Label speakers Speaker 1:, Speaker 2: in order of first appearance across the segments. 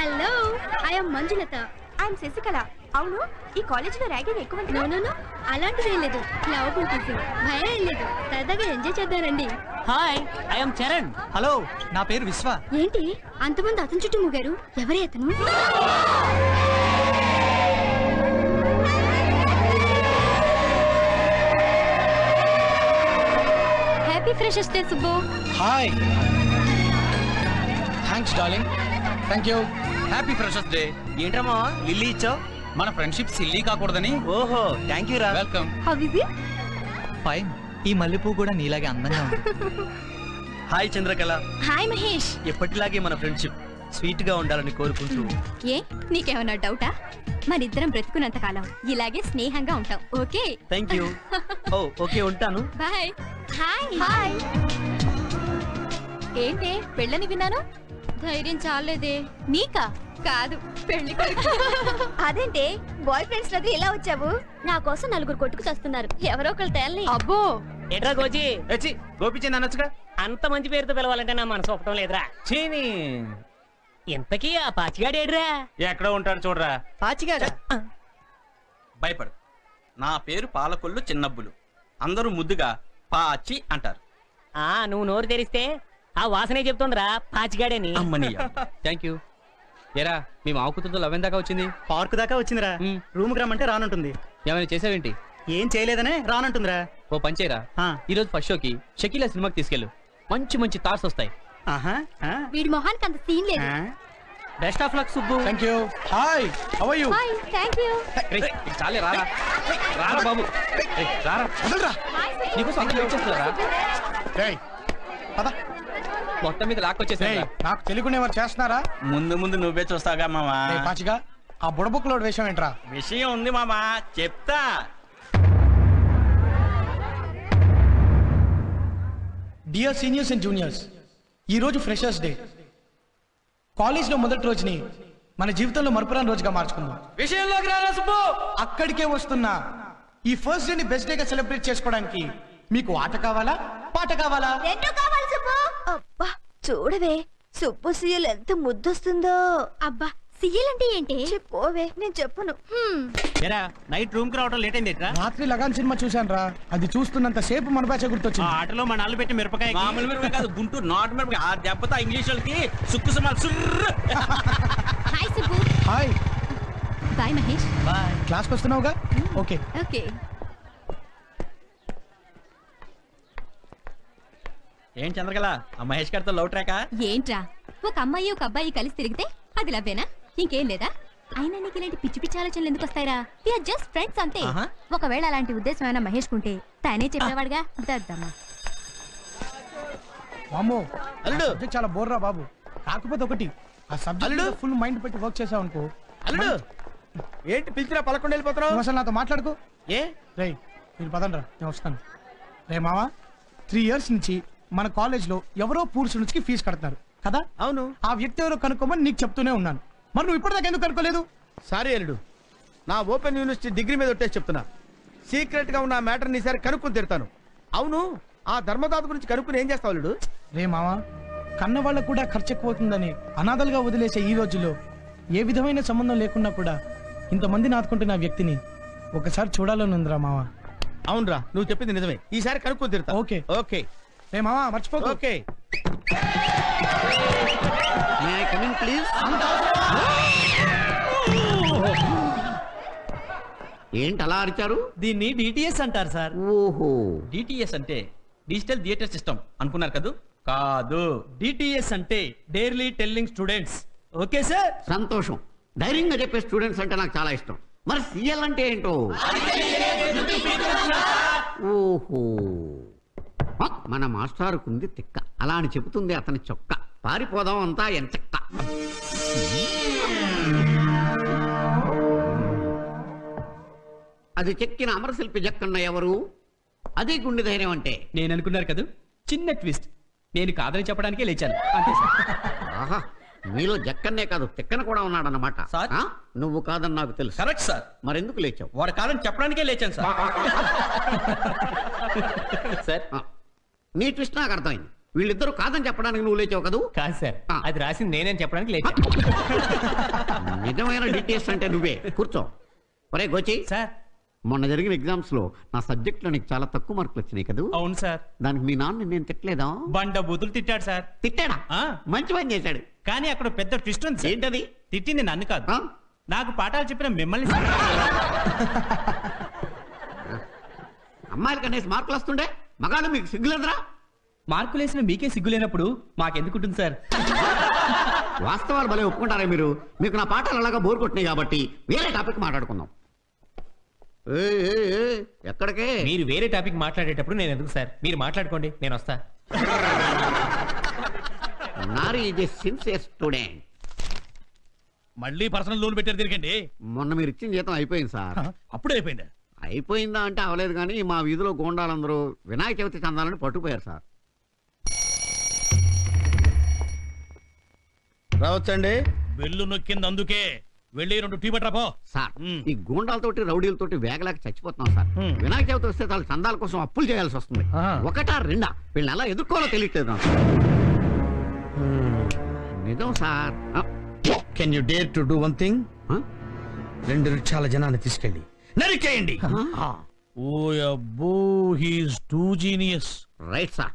Speaker 1: Hello I'm Manjulatha
Speaker 2: I'm Sasikala అవును ఈ కాలేజీలో ర్యాగింగ్ ఎక్కువ
Speaker 1: నో నో నో అలాంటిది ఏం లేదు లవ్ టీచింగ్ భయం ఏం లేదు. సరదాగా ఎంజాయ్ చేద్దారండి
Speaker 3: హాయ్ ఐఎమ్ చరణ్
Speaker 4: హలో నా పేరు విశ్వ.
Speaker 1: ఏంటి? అంతమంది అతని చుట్టూ మూగారు. ఎవరే అతను? Happy freshers day Subbu
Speaker 4: hi thanks darling thank you
Speaker 5: happy freshers day ఏంట్రా మావా లిల్లీ ఇచ్చావు?
Speaker 4: మన ఫ్రెండ్షిప్ సిల్లీ కాకూడదని.
Speaker 5: ఓహో థ్యాంక్ యూ రా.
Speaker 4: Welcome
Speaker 2: how is it
Speaker 4: fine ఈ మల్లెపూ కూడా నీలాగే అందంగా ఉంది.
Speaker 5: హాయ్ చంద్రకళ.
Speaker 1: హాయ్ మహేష్.
Speaker 5: ఎప్పటిలాగే మన ఫ్రెండ్షిప్ స్వీట్గా ఉండాలని కోరుకుంటూ.
Speaker 1: ఏ నీకేమన్నా డౌటా మనిద్దరం బ్రతుకున్నంత కాలం ఇలాగే స్నేహంగా ఉంటాం. Okay?
Speaker 5: Thank you oh okay ఉంటాను.
Speaker 1: బాయ్ హాయ్ హాయ్ ఏంటి పెళ్ళని విన్నాను? ధైర్యం చాలేదే. నీకా? కాదు పెళ్ళి
Speaker 2: అదేంటే బాయ్ ఫ్రెండ్స్ వదిలి ఇలా వచ్చావు?
Speaker 1: నా కోసం నలుగురు కొట్టుకు చేస్తున్నారు. ఎవరో ఒకరు తేలని.
Speaker 2: అబ్బో!
Speaker 3: ఎట్రా గోజీ?
Speaker 5: వచ్చి గోపిచంద్ అనొచ్చుగా
Speaker 3: అంత మంచి పేరుతో పిలవాలంటే నా మనసు ఒప్పటం లేదురా.
Speaker 5: చీని.
Speaker 3: ఇంతకీ ఆ పాచిగాడు ఏడ్రా?
Speaker 5: ఎక్కడ ఉంటాడు చూడరా.
Speaker 3: పాచిగాడ?
Speaker 6: భయపడు. నా పేరు పాలకొల్లు చిన్నబ్బులు. అందరూ ముద్దుగా పాచి అంటారు.
Speaker 3: ఆ నువ్వు నోరు తెరిస్తే ఆ వాసనే చెప్తుందిరా పాచిగాడని.
Speaker 6: అమ్మనీయ
Speaker 4: థ్యాంక్ యూ ఏరా మీ మావ కూతురుతో లవ్ దాకా వచ్చింది?
Speaker 7: పార్క్ దాకా వచ్చిందిరా. రూమ్కి రమ్మంటే రానంటుంది.
Speaker 4: ఏమైనా చేసావేంటి?
Speaker 7: ఏం చేయలేదనే రానంటుందిరా.
Speaker 4: ఓ పంచేరా
Speaker 7: ఆ.
Speaker 4: ఈ రోజు ఫస్ట్ షోకి షకీలా సినిమాకి తీసుకెళ్ళు. మంచి మంచి థాట్స్ వస్తాయి.
Speaker 1: వీడి మొహానికి అంత సీన్ లేదు.
Speaker 4: Best of luck Subbu.
Speaker 7: Thank you hi how are you
Speaker 1: hi thank you
Speaker 4: రేయ్, చాలే రారా. రారా బాబు. రేయ్, రారా. నీకోసం అందరూ వెయిట్ చేస్తున్నారా?
Speaker 7: రేయ్ పద.
Speaker 4: మొత్తం మీద లాక్కొచ్చేసారా
Speaker 7: రేయ్ నాకు తెలియకుండా ఎవరు చేస్తున్నారా?
Speaker 6: ముందు ముందు నువ్వే చూస్తావుగా మామా
Speaker 7: పాచిగా ఆ బుడబుక్కులోడు వేషం ఏంట్రా?
Speaker 6: విషయం ఉంది మామా చెప్తా.
Speaker 7: డియర్ సీనియర్స్ అండ్ జూనియర్స్ ఈ రోజు ఫ్రెషర్స్ డే కాలేజ్లో మొదటి రోజుని మన జీవితంలో మరపురాని రోజుగా మార్చుకుందాం.
Speaker 6: విషయంలోకి రారా సుబ్బు.
Speaker 7: అక్కడికే వస్తున్నా. ఈ ఫస్ట్ డేని బెస్ట్ డేగా సెలబ్రేట్ చేసుకోవడానికి మీకు ఆట కావాలా? పాట కావాలా?
Speaker 2: రెండు కావాలి సుబ్బు. అబ్బా చూడవే. సుబ్బు సీఎల్ ఎంత ముద్దొస్తుందో.
Speaker 1: అబ్బా సీఎల్ అంటే ఏంటి
Speaker 2: చెప్పోవే నేను చెప్పను.
Speaker 5: ఏరా నైట్ రూమ్కి రావడం లేట్ అయింది ఎట్రా
Speaker 7: రాత్రి లగాన్ సినిమా చూశాను రా అది చూస్తున్నంత సేపు మన బ్యాచ్
Speaker 5: ఆ
Speaker 7: గుర్తొచ్చింది
Speaker 5: ఆటలో మన నాళ్ళు పెట్టి మిరపకాయ
Speaker 6: మామూలు మిరపకాయ కాదు గుంటూరు నాటు మిరపకాయ. ఆ దెబ్బతో ఆ ఇంగ్లీష్ వాళ్ళకి సుక్కు సుమాలు సుర్రు.
Speaker 1: Hi Subbu.
Speaker 7: Hi.
Speaker 1: Bye Mahesh.
Speaker 7: క్లాస్కి వస్తున్నావుగా? ఓకే.
Speaker 1: ఓకే.
Speaker 6: ఏం చంద్రకళ? ఆ మహేష్ గారితో లవ్ ట్రాకా?
Speaker 1: ఏంట్రా? ఒక అమ్మాయి ఒక అబ్బాయి కలిసి తిరిగితే అది లవ్వేనా ఇంకేం లేదా? అయినా నీకు ఇలాంటి పిచ్చి పిచ్చి ఆలోచనలు ఎందుకు వస్తాయిరా? ఆర్ జస్ట్ ఫ్రెండ్స్ అంతే.
Speaker 6: ఆహా.
Speaker 1: ఒకవేళ అలాంటి ఉద్దేశం ఏమైనా మహేష్ కుంటే తానే చెప్పేవాడుగా దద్దమ్మ.
Speaker 7: వామ్మో
Speaker 5: అల్లుడు.
Speaker 7: సబ్జెక్ట్ చాలా బోర్ రా బాబు. కాకపోతే ఒకటి ఆ సబ్జెక్ట్
Speaker 5: అల్లుడు.
Speaker 7: ఫుల్ మైండ్ పెట్టి వర్క్ చేసావు అనుకో.
Speaker 5: అల్లుడు! ఏంటి పిలిచినా పలకొండ వెళ్ళిపోతున్నావు?
Speaker 7: నువ్వు అసలు నాతో మాట్లాడుకో.
Speaker 5: ఏ?
Speaker 7: రేయ్ మీరు పదండి రా నేను వస్తాను. రే మావా త్రీ ఇయర్స్ నుంచి మన కాలేజ్లో ఎవరో పూర్ స్టూడెంట్స్కి ఫీజు కడుతున్నారు. కదా?
Speaker 5: అవును.
Speaker 7: ఆ వ్యక్తి ఎవరో కనుక్కోమని నీకు చెప్తూనే ఉన్నాను. మరి నువ్వు ఇప్పటిదాకా ఎందుకు కనుక్కోలేదు?
Speaker 5: సారీ అల్లుడు. నా ఓపెన్ యూనివర్సిటీ డిగ్రీ మీద ఒట్టేసి చెప్తున్నా. సీక్రెట్గా ఉన్న మ్యాటర్ ఈసారి కనుక్కొని తిడతాను. అవును ఆ ధర్మదాత గురించి కనుక్కుని ఏం చేస్తావు అల్లుడు?
Speaker 7: రే మావా కన్న వాళ్ళకు కూడా ఖర్చు ఎక్కువవుతుందని అనాథలుగా వదిలేసే ఈ రోజుల్లో ఏ విధమైన సంబంధం లేకున్నా కూడా ఇంతమందిని ఆదుకుంటున్న ఆ వ్యక్తిని ఒకసారి చూడాలని ఉందిరా మావా.
Speaker 5: అవునరా నువ్వు చెప్పింది నిజమే. ఈసారి కనుక్కొని తిడతా.
Speaker 7: ఓకే.
Speaker 5: ఓకే.
Speaker 7: రే మావా మర్చిపోకు.
Speaker 5: ఓకే.
Speaker 8: ఏంటి అలా అరిచారు?
Speaker 6: దీన్ని డిటిఎస్ అంటారు సార్.
Speaker 8: ఓహో.
Speaker 6: డిటిఎస్ అంటే డిజిటల్ థియేటర్ సిస్టమ్. అనుకున్నారు కదూ? కాదు.
Speaker 5: డిటిఎస్ అంటే dearly telling students. Okay sir?
Speaker 8: సంతోషం. ధైర్యంగా చెప్పే స్టూడెంట్స్ అంటే నాకు చాలా ఇష్టం. మరి సీఎల్ అంటే ఏంటో? ఓహో. మన మాస్టారుకుంది తిక్క. అలా అని చెబుతుంది అతని చొక్క. పారిపోదాం అంతా ఎంచక్క అది చెక్కిన అమరశిల్పి జక్కన్న ఎవరు? అదే గుండె ధైర్యం అంటే.
Speaker 4: నేను అనుకున్నారు కదా? చిన్న ట్విస్ట్. నేను కాదని చెప్పడానికే లేచాను. అంతే సార్.
Speaker 8: ఆహా మీలో జక్కన్నే కాదు తిక్కన కూడా ఉన్నాడన్నమాట.
Speaker 6: సార్?
Speaker 8: నువ్వు కాదని నాకు తెలుసు.
Speaker 6: Correct sir.
Speaker 8: మరెందుకు లేచావు?
Speaker 6: వాడు కాదని చెప్పడానికే లేచాను సార్.
Speaker 4: సార్
Speaker 8: నీ ట్విస్ట్ నాకు అర్థమైంది. వీళ్ళిద్దరూ కాదని చెప్పడానికి నువ్వు లేచావు కదూ?
Speaker 3: కాదు సార్.
Speaker 8: ఆ.
Speaker 3: అది రాసింది నేనేం చెప్పడానికి లేచా.
Speaker 8: నిజమైన డీటెయిల్స్ అంటే నువ్వే. కూర్చో. ఒరే గోచి.
Speaker 6: సార్.
Speaker 8: మొన్న జరిగిన ఎగ్జామ్స్లో నా సబ్జెక్ట్లో నీకు చాలా తక్కువ మార్కులు వచ్చినాయి కదూ?
Speaker 6: అవును సార్.
Speaker 8: దానికి మీ నాన్న నేను తిట్టలేదా?
Speaker 6: బండ బూతులు తిట్టాడు సార్.
Speaker 8: తిట్టాడా?
Speaker 6: ఆ.
Speaker 8: మంచి పని చేశాడు.
Speaker 6: కానీ అక్కడ పెద్ద ట్విస్ట్ ఉంది సార్.
Speaker 8: ఏంటది?
Speaker 6: తిట్టింది నన్ను కాదు.
Speaker 8: ఆ?
Speaker 6: నాకు పాఠాలు చెప్పిన మిమ్మల్ని సార్.
Speaker 8: అమ్మాయిలకి అనేసి మార్కులు వస్తుండే? మగాళ్ళు మీకు సిగ్గులేదురా?
Speaker 4: మార్కులు వేసిన మీకే సిగ్గు లేనప్పుడు మాకెందుకుంటుంది సార్?
Speaker 8: వాస్తవాలు భలే ఒప్పుకుంటారా మీరు. మీకు నా పాటలు అలాగా బోర్ కొట్టినాయి కాబట్టి వేరే టాపిక్ మాట్లాడుకుందాం. ఏయ్, ఏయ్, ఏయ్, ఎక్కడికే?
Speaker 3: మీరు వేరే టాపిక్ మాట్లాడేటప్పుడు నేను ఎందుకు సార్? మీరు మాట్లాడుకోండి నేను వస్తా.
Speaker 8: నారీ ఇది సిన్సియర్ స్టూడెంట్.
Speaker 9: మళ్ళీ పర్సనల్ లోన్ పెట్టారు తిరగండి
Speaker 8: మొన్న మీరు iచ్చిన జీతం అయిపోయింది సార్.
Speaker 9: అప్పుడే అయిపోయింది?
Speaker 8: అయిపోయిందా అంటే అవలేదు కానీ మా వీధిలో గోండాలందరూ వినాయక చవితి చందాలని పట్టుకుపోయారు సార్.
Speaker 5: రావచ్చండి.
Speaker 9: బెల్లు నొక్కింది అందుకే. వెళ్ళి రెండు టీ పో.
Speaker 8: సార్. ఈ గూండాలతోటి రౌడీలతోటి వేగలేక చచ్చిపోతున్నాం సార్. వినాయక చవితి వస్తే చాలా చందాల కోసం అప్పులు చేయాల్సి వస్తుంది. ఒకటా రెండా? వీళ్ళని ఎలా ఎదుర్కోవాలో తెలియట్లేదు నిజం సార్. ఆ,
Speaker 5: can you dare to do one thing? రెండు రిక్షాల జనాన్ని తీసుకెళ్ళి. నరికేయండి.
Speaker 9: ఓ అబ్బో he's too genius.
Speaker 8: Right sir.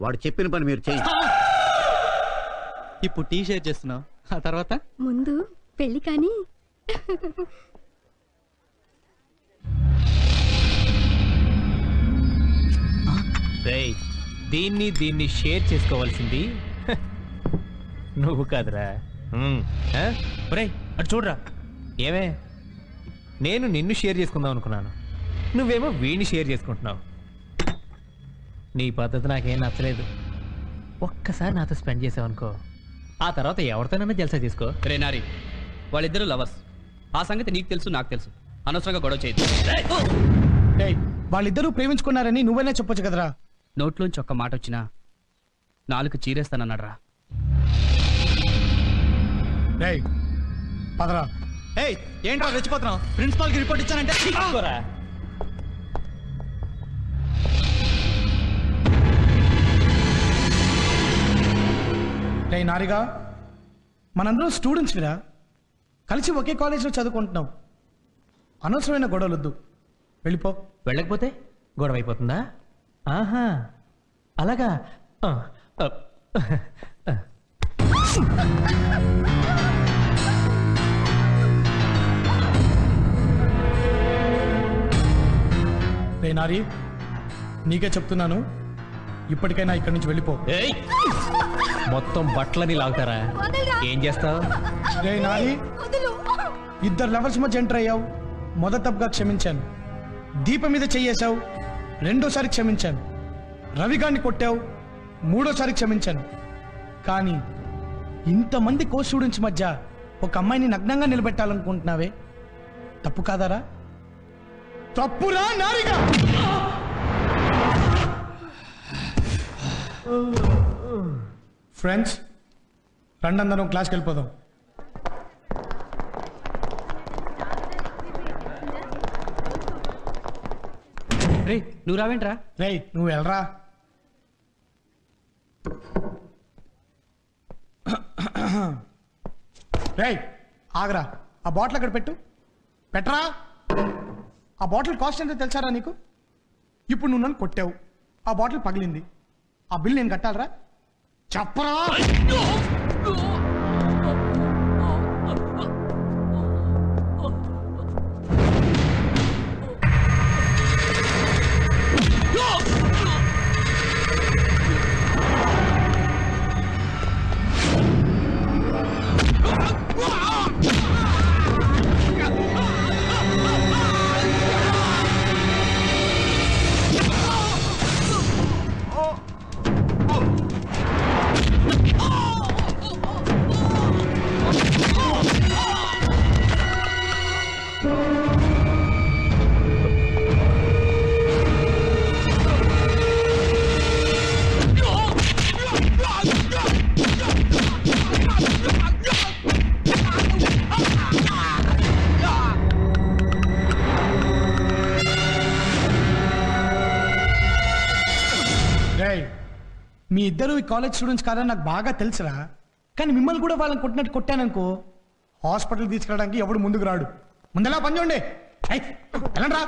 Speaker 8: వాడు చెప్పిన పని మీరు చేయండి.
Speaker 4: ఇప్పుడు టీ షేర్ చేస్తున్నావు. ఆ తర్వాత?
Speaker 1: ముందు పెళ్ళి కానీ.
Speaker 3: దీన్ని దీన్ని షేర్ చేసుకోవాల్సింది. నువ్వు కాదురా.
Speaker 6: అటు చూడరా.
Speaker 3: ఏమే? నేను నిన్ను షేర్ చేసుకుందాం అనుకున్నాను. నువ్వేమో వీడిని షేర్ చేసుకుంటున్నావు. నీ పద్ధతి నాకేం నచ్చలేదు. ఒక్కసారి నాతో స్పెండ్ చేసావనుకో ఆ తర్వాత ఎవరితోనైనా జల్సా తీసుకో.
Speaker 4: రే నారి వాళ్ళిద్దరు లవర్స్. ఆ సంగతి నీకు తెలుసు నాకు తెలుసు. అనవసరంగా గొడవ చేయొద్దు.
Speaker 7: ఏయ్, వాళ్ళిద్దరూ ప్రేమించుకున్నారని నువ్వైనా చెప్పొచ్చు కదరా.
Speaker 4: నోట్లోంచి ఒక్క మాట వచ్చినా నాలుగు చీరేస్తానన్నాడు రా
Speaker 7: రేయ్ పదరా.
Speaker 4: ఏయ్ ఏంట్రా రెచ్చిపోతున్నావు? ప్రిన్సిపాల్కి రిపోర్ట్ ఇచ్చానంటే
Speaker 3: తీసుకోరా.
Speaker 7: రే నారిగా మనందరం స్టూడెంట్స్ విరా. కలిసి ఒకే కాలేజీలో చదువుకుంటున్నాం. అనవసరమైన గొడవలొద్దు. వెళ్ళిపో.
Speaker 3: వెళ్ళకపోతే గొడవ అయిపోతుందా? ఆహా. అలాగా.
Speaker 7: రే నారి నీకే చెప్తున్నాను. ఇప్పటికైనా ఇక్కడి నుంచి వెళ్ళిపో.
Speaker 3: ఏయ్! మొత్తం బట్టలని లాగుతారా? ఏం చేస్తావు?
Speaker 7: రే నారి ఇద్దరు లవర్స్ మధ్య ఎంటర్ అయ్యావు. మొదట తప్పుగా క్షమించాను. దీపం మీద చెయ్యేశావు. రెండోసారి క్షమించాను. రవిగాన్ని కొట్టావు. మూడోసారి క్షమించాను. కానీ ఇంతమంది కో స్టూడెంట్స్ మధ్య ఒక అమ్మాయిని నగ్నంగా నిలబెట్టాలనుకుంటున్నావే. తప్పు కాదారా? తప్పురా నారిగా! ఫ్రెండ్స్ రండందరం క్లాస్కి వెళ్ళిపోదాం.
Speaker 4: రే నువ్వు రావేంట్రా?
Speaker 7: రేయ్ నువ్వు వెళ్ళరా? రేయ్ ఆగరా. ఆ బాటిల్ అక్కడ పెట్టు? పెట్టరా? ఆ బాటిల్ కాస్ట్ ఎంతో తెలుసారా నీకు? ఇప్పుడు నువ్వు నన్ను కొట్టావు. ఆ బాటిల్ పగిలింది. ఆ బిల్ నేను కట్టాలరా? చెప్పరా? మీ ఇద్దరు ఈ కాలేజ్ స్టూడెంట్స్ కాదని నాకు బాగా తెలుసురా. కానీ మిమ్మల్ని కూడా వాళ్ళని కొట్టినట్టు కొట్టాననుకో హాస్పిటల్ తీసుకురావడానికి ఎవడు ముందుకు రాడు. ముందలా పని చూడండి. వెళ్ళండి రా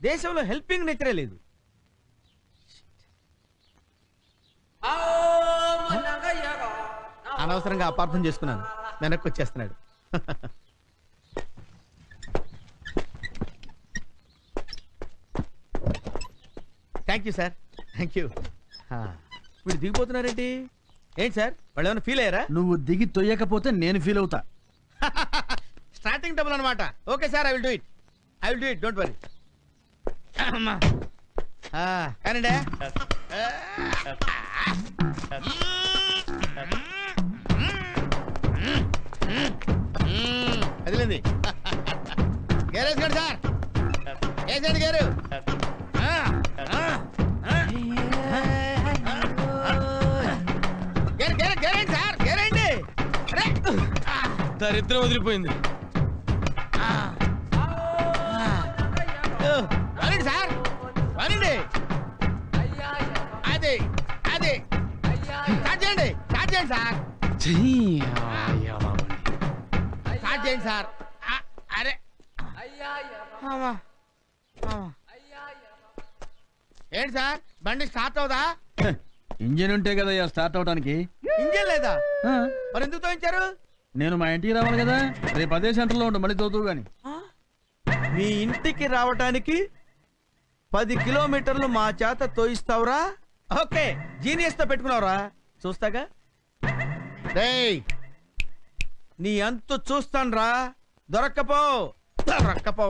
Speaker 5: దేశంలో హెల్పింగ్ నేచరే లేదు. అనవసరంగా అపార్థం చేసుకున్నాను. వెనక్కి వచ్చేస్తున్నాడు. Thank you sir. Thank you. వీడు దిగిపోతున్నారేంటి? ఏంటి సార్? వాళ్ళు ఏమైనా ఫీల్ అయ్యారా?
Speaker 10: నువ్వు దిగి తొయ్యకపోతే నేను ఫీల్ అవుతా.
Speaker 5: స్టార్టింగ్ డబుల్ అనమాట okay sir I will do it. I will do it don't worry. కానండి?
Speaker 4: దరిద్రం వదిలిపోయింది.
Speaker 5: వరండి సార్. వరండి అది అది. స్టార్ట్ చేయండి స్టార్ట్ చేయండి సార్. స్టార్ట్ చేయండి సార్. అరే. ఏంటి సార్ బండి స్టార్ట్ అవుదా?
Speaker 10: ఇంజిన్ ఉంటే కదా స్టార్ట్ అవడానికి
Speaker 5: ఇంజన్ లేదా? మరి ఎందుకు తోయించారు?
Speaker 10: నేను మా ఇంటికి రావాలి కదా? రేపు అదే సెంటర్లో ఉండు మళ్ళీ తోతూ గాని.
Speaker 5: మీ ఇంటికి రావటానికి పది కిలోమీటర్లు మా చేత తోయిస్తావురా? ఓకే జీనియస్తో పెట్టుకున్నావురా. చూస్తాగా? రేయ్! నీ అంతు చూస్తాన్రా. దొరక్కపో. దొరక్కపో.